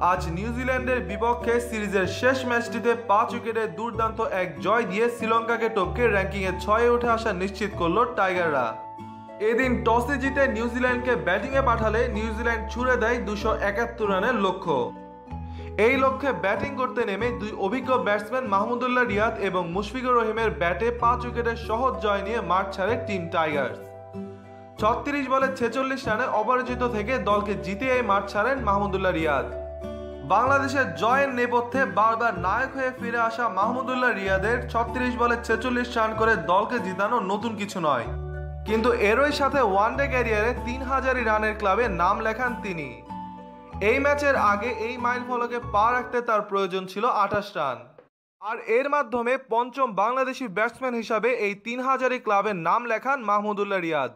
আজ নিউজিল্যান্ডের বিপক্ষে সিরিজের শেষ ম্যাচটিতে পাঁচ উইকেটে দুর্দান্ত এক জয় দিয়ে শ্রীলঙ্কাকে টপকে র্যাঙ্কিংয়ে ছয়ে উঠে আসা নিশ্চিত করল টাইগাররা। এদিন টসে জিতে নিউজিল্যান্ডকে ব্যাটিংয়ে পাঠালে নিউজিল্যান্ড ছুড়ে দেয় দুশো একাত্তর রানের লক্ষ্য। এই লক্ষ্যে ব্যাটিং করতে নেমে দুই অভিজ্ঞ ব্যাটসম্যান মাহমুদুল্লাহ রিয়াদ এবং মুশফিকুর রহিমের ব্যাটে পাঁচ উইকেটের সহজ জয় নিয়ে মাঠ ছাড়ে টিম টাইগার্স। ছত্রিশ বলে ছেচল্লিশ রানে অপরাজিত থেকে দলকে জিতে এই মাঠ ছাড়েন মাহমুদুল্লাহ রিয়াদ। বাংলাদেশের জয়ের নেপথ্যে বারবার নায়ক হয়ে ফিরে আসা মাহমুদুল্লাহ রিয়াদের ছত্রিশ বলে ছেচল্লিশ রান করে দলকে জিতানো নতুন কিছু নয়। কিন্তু এরই সাথে ওয়ানডে ক্যারিয়ারে তিন হাজারি রানের ক্লাবে নাম লেখান তিনি। এই ম্যাচের আগে এই মাইল ফলকে পা রাখতে তার প্রয়োজন ছিল আঠাশ রান। আর এর মাধ্যমে পঞ্চম বাংলাদেশি ব্যাটসম্যান হিসাবে এই তিন হাজারি ক্লাবের নাম লেখান মাহমুদুল্লাহ রিয়াদ।